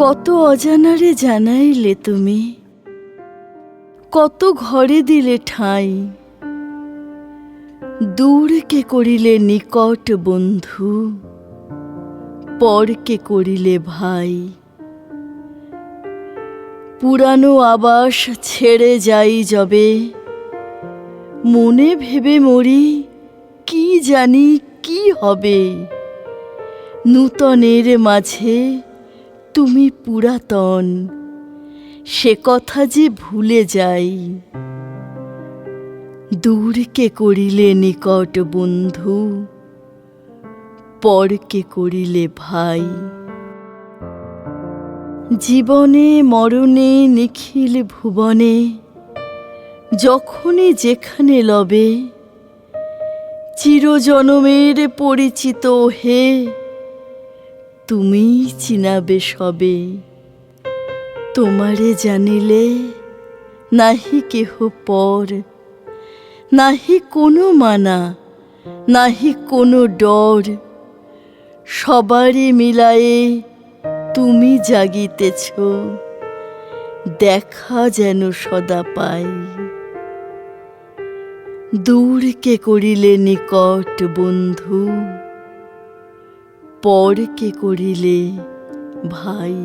কত অজানারে জানাইলে তুমি? কত ঘরে দিলে ঠাঁই? দূরকে করিলে নিকট বন্ধু? পরকে করিলে ভাই? পুরানো আবাস ছেড়ে যাই যবে। মনে ভেবে মরি, কি জানি কি হবে? নূতনের মাঝে তুমি পুরাতন, সে কথা যে ভুলে যাই। দূরকে করিলে নিকট বন্ধু পরকে করিলে ভাই। জীবনে, মরণে, নিখিল ভুবনে, যখনই যেখানে লবে, চিরজনমের পরিচিত হে তুমি চিনাবে সবে। তোমারে জানিলে নাহি কেহ পর। নাহি কোনো মানা, নাহি কোনো ডর। সবারে মিলায়ে তুমি জাগিতেছ। দেখা যেন সদা পাই। দূরকে করিলে নিকট বন্ধু? পর কে করিলে ভাই